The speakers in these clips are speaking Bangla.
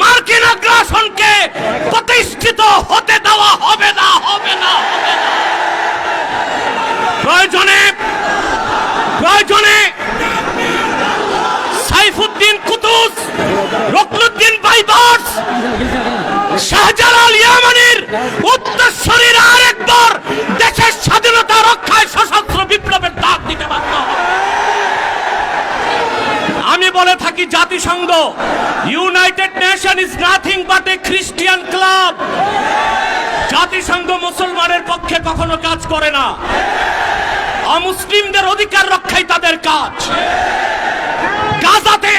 মার্কিন আগ্রাসনকে প্রতিষ্ঠিত হতে দেওয়া হবে না হবে না প্রয়োজনে প্রয়োজনে Saifuddin Qutuz, Ruknuddin Baibars, Shahjalal ইয়ামানির উত্তরস্বরীর আরেকবার দেশের স্বাধীনতা রক্ষায় সশস্ত্র বিপ্লবের দাগ দিতে পারত আমি বলে থাকি জাতিসংঘ, United Nation is nothing but a Christian club জাতিসংঘ মুসলমানের পক্ষে কখনো কাজ করে না। অমুসলিমদের অধিকার রক্ষাই তাদের কাজ। গাজাতে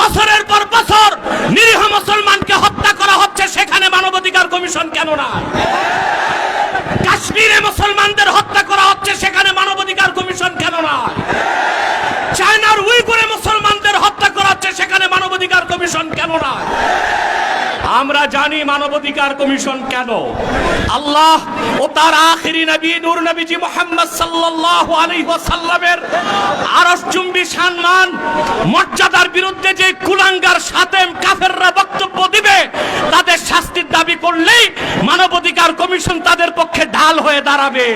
বছরের পর বছর নিরীহ মুসলমানকে হত্যা করা হচ্ছে, সেখানে মানবাধিকার কমিশন কেন না কাশ্মীরে মুসলমানদের হত্যা করা হচ্ছে, সেখানে মানবাধিকার কমিশন কেন না চায়নার উইগুরে মুসলমানদের হত্যা করা হচ্ছে, সেখানে মানবাধিকার কমিশন কেন না আমরা জানি মানবাধিকার কমিশন কেন? আল্লাহ ও তার আখিরি নবী, নূর নবীজি মোহাম্মদ সাল্লাল্লাহু আলাইহি ওয়াসাল্লামের আরশ চুম্বি সম্মান, মর্যাদার বিরুদ্ধে যে কুলাঙ্গার সাতেম কাফেররা বক্তব্য দিবে, তাদের শাস্তির দাবি করলেই মানবাধিকার কমিশন তাদের পক্ষে ঢাল হয়ে দাঁড়াবে।